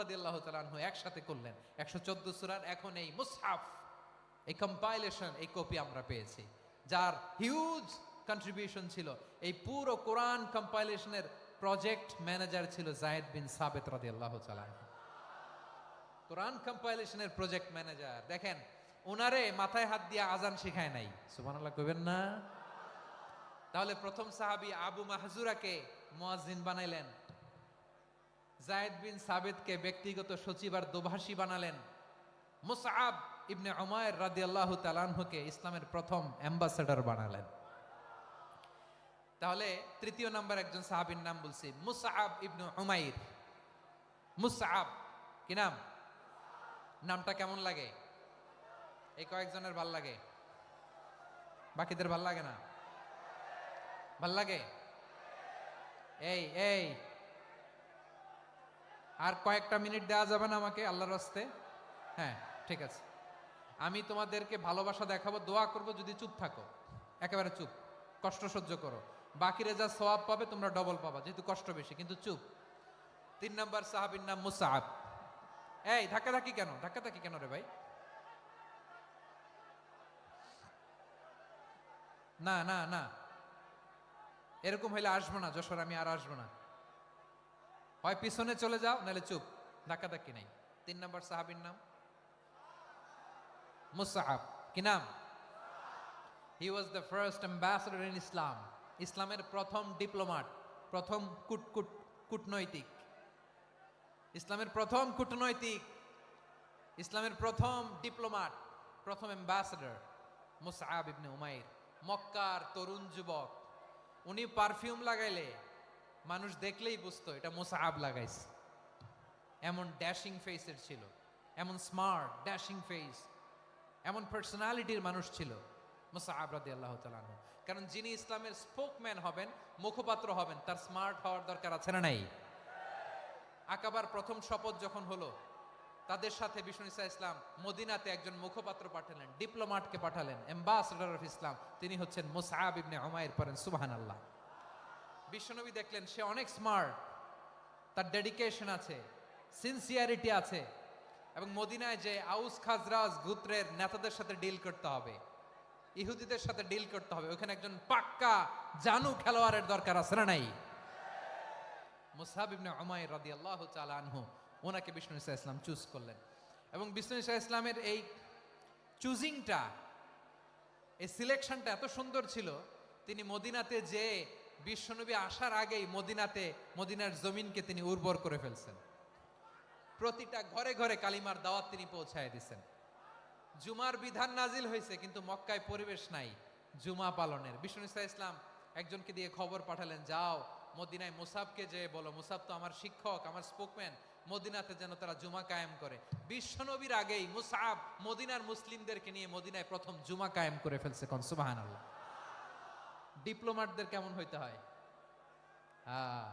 রাদি আল্লাহ একসাথে করলেন। একশো চোদ্দ সুরার এখন এই মুসহাফ, এই কম্পাইলেশন এই কপি আমরা পেয়েছি, যার হিউজ কন্ট্রিবিউশন ছিল। এই পুরো কোরআন কম্পাইলেশনের প্রজেক্ট ম্যানেজার ছিল জায়েদ বিন সাবেত আল্লাহ কোরআন কম্পাইলেশনের প্রজেক্ট ম্যানেজার দেখেন ওনারে মাথায় হাত দিয়ে আজান শিখায় নাই। কইবেন না? তাহলে প্রথম সাহাবী আবু মাহজুরাকে মোয়াজিন বানাইলেন। জায়েদ বিন সাবেদকে ব্যক্তিগত সচিব আর দোভাষী বানালেন মুসআব ইবনে উমায়ের রাদিয়াল্লাহু তাআলাকে ইসলামের প্রথম অ্যাম্বাসেডর বানালেন। তাহলে তৃতীয় নাম্বার একজন সাহাবীর নাম বলছি মুসআব ইবনে উমাইর। মুসআব কি নাম? নামটা কেমন লাগে? এই কয়েকজনের ভালো লাগে? বাকিদের ভালো লাগে না? ভালো লাগে? এই এই। আর কয়েকটা মিনিট দেওয়া যাবে না আমাকে, আল্লাহর রাস্তে? হ্যাঁ ঠিক আছে। আমি তোমাদেরকে ভালোবাসা দেখাবো, দোয়া করব, যদি চুপ থাকো। একেবারে চুপ। কষ্ট সহ্য করো। বাকিরে যা সওয়াব পাবে, তোমরা ডবল পাবা, যেহেতু কষ্ট বেশি, কিন্তু চুপ। তিন নম্বর সাহাবির নাম মুসাহাব এই ধাক্কা ধাক্কি কেন? ধাক্কা ধাক্কি কেন রে ভাই? না না না। এরকম হইলে আসব না, যশোর আমি আর আসব না। হয় পিছনে চলে যাও, নাহলে চুপ। ধাক্কি নাই। তিন নম্বর সাহাবির নাম? মুসাহাব কি নাম? He was the first ambassador in Islam ইসলামের প্রথম ডিপ্লোমাট, প্রথম কুট কুট, কূটনৈতিক। ইসলামের প্রথম কূটনৈতিক, ইসলামের প্রথম ডিপ্লোমাট, প্রথম অ্যাম্বাসেডর মুসাহাব ইবনে উমাইর। মক্কার তরুণ যুবক। উনি পারফিউম লাগাইলে মানুষ দেখলেই বুঝতো, এটা মুসাহাব লাগাইছে। এমন ড্যাশিং ফেসের ছিল, এমন স্মার্ট ড্যাশিং ফেস এমন পার্সোনালিটির মানুষ ছিল মুসাহাব রাদি আল্লাহ তালানহ কারণ যিনি ইসলামের স্পোকম্যান হবেন, মুখপাত্র হবেন, তার স্মার্ট হওয়ার দরকার আছে না নাই? আকাবার প্রথম শপথ যখন হলো, তাদের সাথে বিষ্ণু ইসা ইসলাম মদিনাতে একজন মুখপাত্র পাঠালেন ডিপ্লোমাটকে পাঠালেন অ্যাম্বাসেডর অফ ইসলাম তিনি হচ্ছেন মুসাহাব ইবনে উমাইর পরেন সুবহান আল্লাহ বিশ্বনবী দেখলেন, সে অনেক স্মার্ট তার ডেডিকেশন আছে সিনসিয়ারিটি আছে, এবং মদিনায় যে আউস খাজরাজ গুত্রের নেতাদের সাথে ডিল করতে হবে, ইহুদিদের সাথে ডিল করতে হবে, ওখানে একজন পাক্কা জানু খেলোয়াড়ের দরকার আছে না নাই? মুসাহাব ইবনে উমাইর রাদিয়াল্লাহু তাআলা আনহু, ওনাকে বিষ্ণু ইসা ইসলাম চুজ করলেন, এবং বিষ্ণু ইসা ইসলামের এই চুজিংটা এই সিলেকশনটা এত সুন্দর ছিল, তিনি মদিনাতে যে বিশ্বনবী আসার আগেই মদিনাতে, মদিনার জমিনকে তিনি উর্বর করে ফেলছেন। প্রতিটা ঘরে ঘরে কালিমার দাওয়াত তিনি পৌঁছায় দিছেন। জুমার বিধান নাজিল হয়েছে, কিন্তু মক্কায় পরিবেশ নাই, জুমা পালনের। বিষ্ণু ইসলাম একজনকে দিয়ে খবর পাঠালেন, যাও, মদিনায় মুসাবকে যে বলো, মুসাব তো আমার শিক্ষক, আমার স্পোকম্যান মদিনাতে যেন তারা জুমা কায়েম করে। বিশ্বনবীর আগেই মুসাব মদিনার মুসলিমদেরকে নিয়ে মদিনায় প্রথম জুমা কায়েম করে ফেলছে কন সুবাহান আল্লাহ ডিপ্লোমাটদের কেমন হইতে হয়? হ্যাঁ।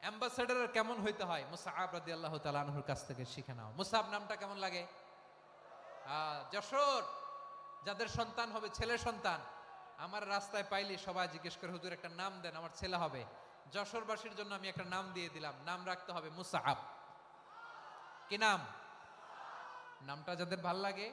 অ্যাম্বাসেডারের কেমন হইতে হয়? মুসাহাব রাদি আল্লাহ তালানহুর কাছ থেকে শিখে নাও। মুসাব নামটা কেমন লাগে? আহ, যশোর! যাদের সন্তান হবে ছেলে সন্তান। আমার রাস্তায় পাইলে সবাই জিজ্ঞেস করে হুজুর একটা নাম দেন আমার ছেলে হবে। যশোরবাসীর জন্য আমি একটা নাম দিয়ে দিলাম। নাম রাখতে হবে মুসাহাব কি নাম? নামটা যাদের ভালো লাগে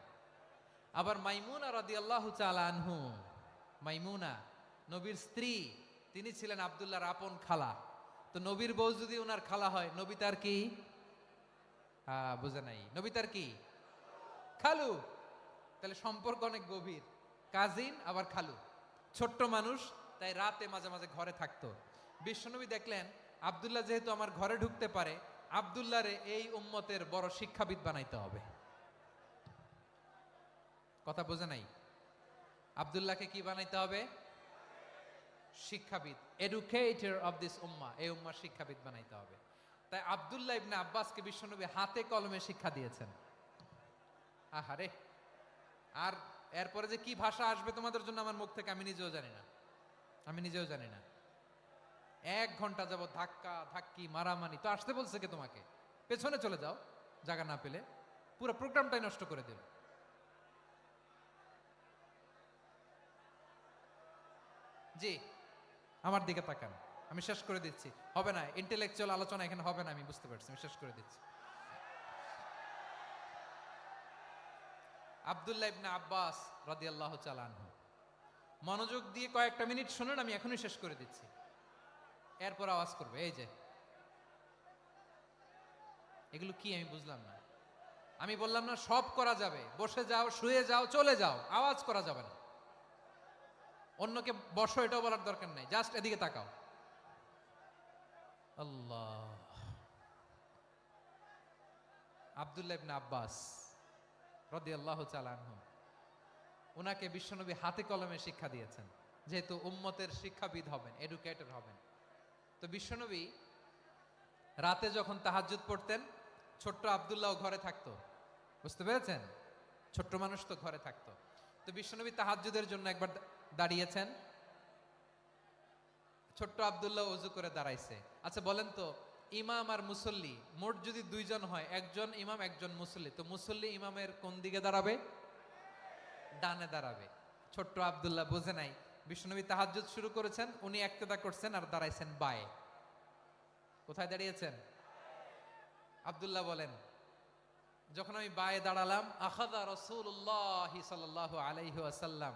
আবার মাইমুনা রাদি আল্লাহ চালানহু মাইমুনা নবীর স্ত্রী তিনি ছিলেন আবদুল্লাহর আপন খালা। তো নবীর বউ যদি ওনার খালা হয় নবী তার কি? আহ, বুঝে নাই। নবী তার কি? খালু। তাহলে সম্পর্ক অনেক গভীর। কাজিন আবার খালু। ছোট্ট মানুষ তাই রাতে মাঝে মাঝে ঘরে থাকতো। বিশ্বনবী দেখলেন আবদুল্লাহ যেহেতু আমার ঘরে ঢুকতে পারে আবদুল্লাহরে এই উম্মতের বড় শিক্ষাবিদ বানাইতে হবে। কথা বোঝে নাই। আবদুল্লাহকে কি বানাইতে হবে? শিক্ষাবিদ। এডুকেটর অফ দিস উম্মা এই উম্মার শিক্ষাবিদ বানাইতে হবে। তাই আব্দুল্লাহ ইবনে আব্বাসকে বিশ্বনবী হাতে কলমে শিক্ষা দিয়েছেন। আহারে। আর এরপরে যে কি ভাষা আসবে তোমাদের জন্য আমার মুখ থেকে আমি নিজেও জানি না। আমি নিজেও জানি না। এক ঘণ্টা যাব ধাক্কা, ধাক্কি, মারামারি তো আসতে বলছে কে তোমাকে? পেছনে চলে যাও, জায়গা না পেলে। পুরো প্রোগ্রামটাই নষ্ট করে দিল জি, আমার দিকে তাকান। আমি শেষ করে দিচ্ছি। হবে না ইন্টেলেকচুয়াল আলোচনা এখানে হবে না, আমি বুঝতে পারছি, আমি শেষ করে দিচ্ছি। আব্দুল্লাহ ইবনে আব্বাস রাদিয়াল্লাহু আনহু। মনোযোগ দিয়ে কয়েকটা মিনিট শুনুন, আমি এখনই শেষ করে দিচ্ছি। এরপর আওয়াজ করবে, এই যে। এগুলো কি আমি বুঝলাম না। আমি বললাম না, সব করা যাবে। বসে যাও, শুয়ে যাও, চলে যাও, আওয়াজ করা যাবে না। অন্যকে বসো, এটাও বলার দরকার নাই। জাস্ট এদিকে তাকাও। আল্লাহ। আব্দুল্লাহ আব্বাস রাদিয়াল্লাহু তাআলা আনহু ওনাকে বিশ্বনবী হাতে কলমে শিক্ষা দিয়েছেন, যেহেতু উম্মতের শিক্ষাবিদ হবেন এডুকেটর হবেন। তো বিশ্বনবী রাতে যখন তাহাজ্জুদ পড়তেন, ছোট্ট আব্দুল্লাহ ঘরে থাকতো। বুঝতে পেরেছেন? ছোট্ট মানুষ তো ঘরে থাকতো। তো বিশ্বনবী তাহাজ্জুদের জন্য একবার দাঁড়িয়েছেন। ছোট্ট আব্দুল্লাহ অজু করে দাঁড়াইছে। আচ্ছা বলেন তো, ইমাম আর মুসল্লি, মোট যদি দুইজন হয়, একজন ইমাম, একজন মুসল্লি, তো মুসল্লি ইমামের কোন দিকে দাঁড়াবে? ডানে দাঁড়াবে। ছোট্ট আব্দুল্লাহ বুঝে নাই। বিষ্ণুনবী তাহাজ্জুদ শুরু করেছেন, উনি একতেদা করছেন আর দাঁড়াইছেন বায়ে। কোথায় দাঁড়িয়েছেন? আব্দুল্লাহ বলেন, যখন আমি বায়ে দাঁড়ালাম, আখাদা রসুল্লাহ সাল্লাহ আলাইহি আসাল্লাম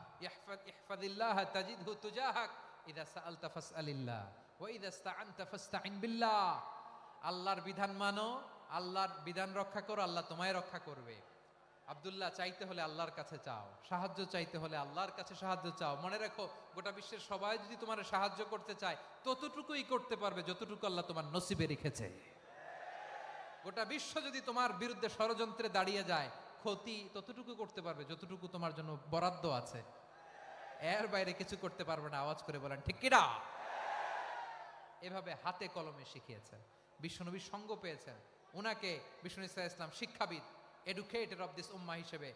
ইহফাদ, ইহফাদিল্লাহ তাজিদহু তুজাহাক। ইদা সাআলতা ফাসআলিল্লাহ, ওয়া ইদা ইসতাআনতা বিল্লাহ। আল্লাহর বিধান মানো, আল্লাহর বিধান রক্ষা করো, আল্লাহ তোমায় রক্ষা করবে। চাইতে হলে আল্লাহর কাছে চাও। সাহায্য চাইতে হলে আল্লাহর কাছে সাহায্য চাও। মনে রাখো, গোটা বিশ্বের সবাই যদি তোমার সাহায্য করতে চায়, ততটুকুই করতে পারবে যতটুকু আল্লাহ তোমার নসিবে রেখেছে। গোটা বিশ্ব যদি তোমার বিরুদ্ধে ষড়যন্ত্রে দাঁড়িয়ে যায়, ক্ষতি ততটুকু করতে পারবে যতটুকু তোমার জন্য বরাদ্দ আছে। এর বাইরে কিছু করতে পারবে না, আওয়াজ করে বলেন, ঠিক কিনা? এভাবে হাতে কলমে শিখিয়েছেন বিশ্বনবীর সঙ্গ পেয়েছেন। ওনাকে বিষ্ণু ইসলাম ইসলাম শিক্ষাবিদ এডুকেটেড অফ দিস উম্মা হিসেবে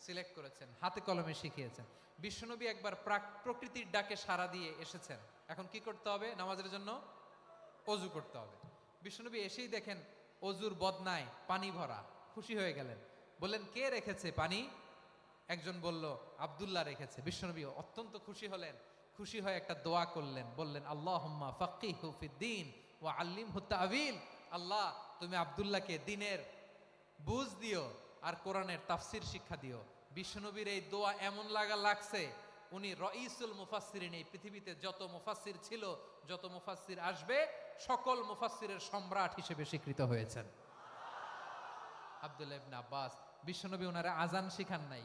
সিলেক্ট করেছেন, হাতে কলমে শিখিয়েছেন। বিশ্বনবী একবার প্রাক- প্রকৃতির ডাকে সাড়া দিয়ে এসেছেন। এখন কি করতে হবে? নামাজের জন্য অজু করতে হবে। বিশ্বনবী এসেই দেখেন অজুর বদনায় পানি ভরা, খুশি হয়ে গেলেন। বললেন, কে রেখেছে পানি? একজন বলল, আব্দুল্লাহ রেখেছে। বিশ্বনবী অত্যন্ত খুশি হলেন। খুশি হয়ে একটা দোয়া করলেন, বললেন, আল্লাহুম্মা ফাক্কিহু ফিদ্দিন ওয়া আল্লিমহু তাবিল। আল্লাহ, তুমি আব্দুল্লাহকে দিনের বুঝ দিও আর কোরআনের তাফসির শিক্ষা দিও। বিশ্বনবীর এই দোয়া এমন লাগা লাগছে, উনি রঈসুল মুফাসসিরিন, এই পৃথিবীতে যত মুফাসসির ছিল, যত মুফাসসির আসবে, সকল মুফাসসিরের সম্রাট হিসেবে স্বীকৃত হয়েছেন। আব্দুল্লাহ আব্বাস, বিশ্বনবী ওনারা আজান শিখান নাই।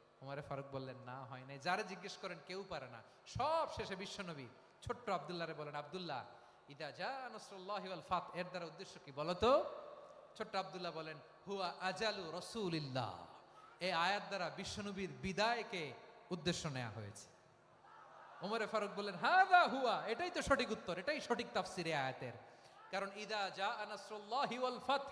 ওমরে ফারুক বললেন, না, হয় নাই। যারা জিজ্ঞেস করেন, কেউ পারে না। সব শেষে বিশ্বনবী ছোট্ট আবদুল্লাহরে বলেন, আব্দুল্লাহ, ইদা যা ফাত। এর দ্বারা উদ্দেশ্য কি বলতো? ছোট্ট আব্দুল্লাহ বলেন, হুয়া আজালু রসুলিল্লাহ। এই আয়াত দ্বারা বিশ্বনবীর বিদায়কে উদ্দেশ্য নেওয়া হয়েছে। ওমরে ফারুক বললেন, হাদা হুয়া। এটাই তো সঠিক উত্তর, এটাই সঠিক তাফসিরে আয়াতের। কারণ, ইদা যা আনাসরুল্লাহি ওয়াল ফাত।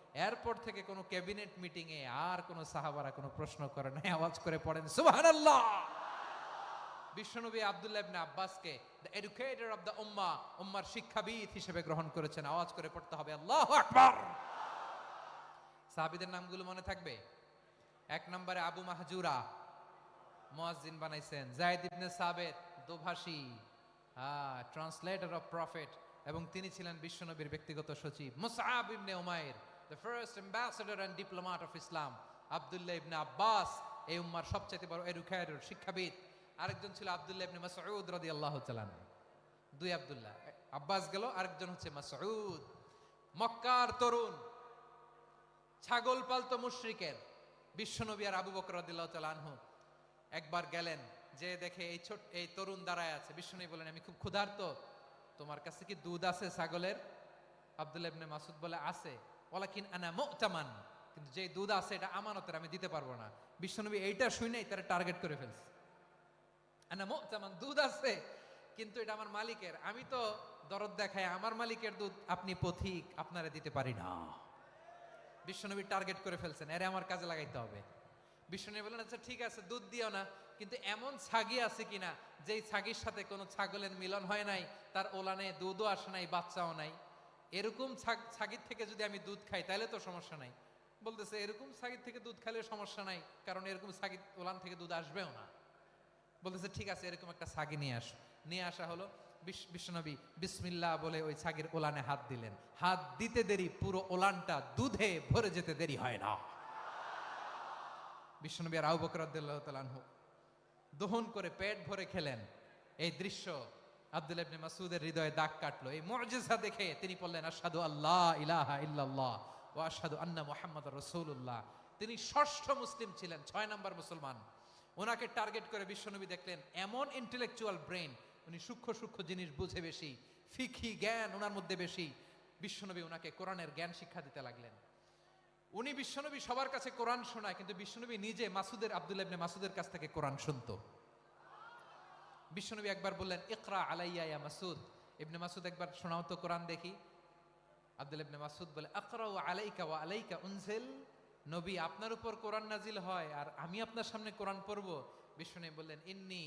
এরপর থেকে কোনো ক্যাবিনেট মিটিং এ আর কোনো সাহাবারা কোনো প্রশ্ন করে নাই, আওয়াজ করে পড়েন, সুবহানাল্লাহ। বিশ্বনবী আব্দুল্লাহ ইবনে আব্বাসকে দ্য এডুকেটর অফ দ্য উম্মা উম্মার শিক্ষাবিদ হিসেবে গ্রহণ করেছেন, আওয়াজ করে পড়তে হবে, আল্লাহু আকবার। সাহাবীদের নামগুলো মনে থাকবে? এক নম্বরে আবু মাহজুরা, মুয়াজ্জিন বানাইছেন, জায়েদ ইবনে সাবেত, দোভাষী ট্রান্সলেটর অফ প্রফেট এবং তিনি ছিলেন বিশ্বনবীর ব্যক্তিগত সচিব Musab ibn Umair. The first ambassador and diplomat of Islam Abdullah ibn Abbas এই উম্মার সবচেয়ে বড় এডুকেটর শিক্ষাবিদ। আরেকজন ছিল আব্দুল্লাহ ইবনে মাসউদ রাদিয়াল্লাহু তাআলা দুই আব্দুল্লাহ। আব্বাস গেল, আরেকজন হচ্ছে মাসউদ। মক্কার তরুণ, ছাগল পালতো মুশরিকের, বিশ্বনবী আর আবু বকর রাদিয়াল্লাহু তাআলা একবার গেলেন, যে দেখে এই ছোট, এই তরুণ দাঁড়ায় আছে। বিশ্বনবী বলেন, আমি খুব ক্ষুধার্ত। তোমার কাছে কি দুধ আছে ছাগলের? আব্দুল্লাহ ইবনে মাসুদ বলে, আছে। ওয়ালাকিন আনা মুতামান। কিন্তু যে দুধ আছে, এটা আমানতের, আমি দিতে পারব না। বিশ্বনবী এইটা শুনেই তারা টার্গেট করে ফেলছে। আনা মুতামান, দুধ আছে, কিন্তু এটা আমার মালিকের। আমি তো দরদ দেখায় আমার মালিকের দুধ আপনি পথিক, আপনারা দিতে পারি না। বিশ্বনবী টার্গেট করে ফেলছেন, এরে আমার কাজে লাগাইতে হবে। বিশ্বনবী বললেন আচ্ছা ঠিক আছে, দুধ দিও না, কিন্তু এমন ছাগি আছে কিনা, যেই ছাগির সাথে কোনো ছাগলের মিলন হয় নাই, তার ওলানে দুধও আসে নাই, বাচ্চাও নাই। এরকম ছাগ- ছাগির থেকে যদি আমি দুধ খাই, তাহলে তো সমস্যা নাই। বলতেছে, এরকম ছাগির থেকে দুধ খাইলে সমস্যা নাই, কারণ এরকম ছাগির, ওলান থেকে দুধ আসবেও না। বলতেছে, ঠিক আছে, এরকম একটা ছাগি নিয়ে আস। নিয়ে আসা হলো, বিশ- বিশ্বনবী বিসমিল্লাহ বলে ওই ছাগির ওলানে হাত দিলেন। হাত দিতে দেরি, পুরো ওলানটা দুধে ভরে যেতে দেরি হয় না। বিশ্বনবী আর রাদিয়াল্লাহু তাআলা দহন করে পেট ভরে খেলেন। এই দৃশ্য আব্দুল ইবনে মাসুদের হৃদয়ে দাগ কাটলো। এই মুজিজা দেখে তিনি বললেন, আশহাদু আল্লাহ ইলাহা ইল্লাল্লাহ ওয়া আশহাদু আন্না রাসূলুল্লাহ। তিনি ষষ্ঠ মুসলিম ছিলেন, ছয় নম্বর মুসলমান। ওনাকে টার্গেট করে বিশ্বনবী দেখলেন, এমন ইন্টেলেকচুয়াল ব্রেন উনি সূক্ষ্ম সূক্ষ্ম জিনিস বুঝে বেশি ফিকি জ্ঞান ওনার মধ্যে বেশি। বিশ্বনবী ওনাকে কোরআনের জ্ঞান শিক্ষা দিতে লাগলেন। উনি বিশ্বনবী সবার কাছে কোরআন শোনায়, কিন্তু বিশ্বনবী নিজে মাসুদের আব্দুল্লাহ ইবনে মাসুদের কাছ থেকে কোরআন শুনতো। বিশ্বনবী একবার বললেন, ইকরা আলাইয়া ইয়া মাসুদ। ইবনে মাসুদ একবার শোনাও তো কোরআন দেখি। আব্দুল ইবনে মাসুদ বলে, আকরাউ আলাইকা ওয়া আলাইকা উনজিল। নবী, আপনার উপর কোরআন নাজিল হয় আর আমি আপনার সামনে কোরআন পড়ব। বিশ্বনবী বললেন, ইন্নি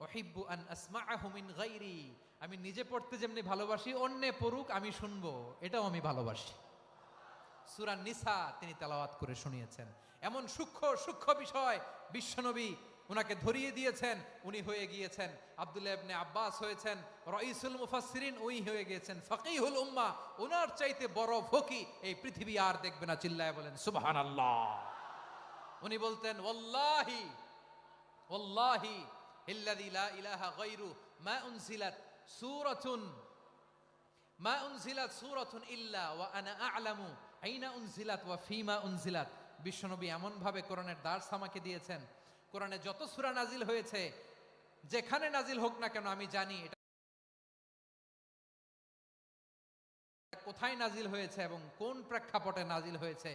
ওহিব্বু আন আসমাআহু মিন গায়রি। আমি নিজে পড়তে যেমনি ভালোবাসি, অন্যে পড়ুক, আমি শুনব। এটাও আমি ভালোবাসি। সুরা নিসা তিনি তেলাওয়াত করে শুনিয়েছেন। এমন সূক্ষ্ম সূক্ষ্ম বিষয় বিশ্বনবী উনাকে ধরিয়ে দিয়েছেন, উনি হয়ে গিয়েছেন। আব্দুল্লাহ ইবনে আব্বাস হয়েছেন, রইসুল মুফাসসিরিন উনি হয়ে গিয়েছেন, ফকিহুল উম্মাহ ওনার চাইতে বড় ফকি এই পৃথিবী আর দেখবে না, চিল্লায় বলেন, সুবহানাল্লাহ। উনি বলতেন, ওয়াল্লাহি ওয়াল্লাহি ইল্লাযী লা ইলাহা গায়রু মা উনজিলাত সূরাতুন, মা উনজিলাত সূরাতুন ইল্লা ওয়া আনা আ'লামু আইনা উনজিলাত ওয়া ফিমা উনজিলাত। বিশ্বনবী এমন ভাবে কোরআনের দার্স আমাকে দিয়েছেন কোরআনে যত সুরা নাজিল হয়েছে, যেখানে নাজিল হোক না কেন আমি জানি এটা কোথায় নাজিল হয়েছে এবং কোন প্রেক্ষাপটে নাজিল হয়েছে।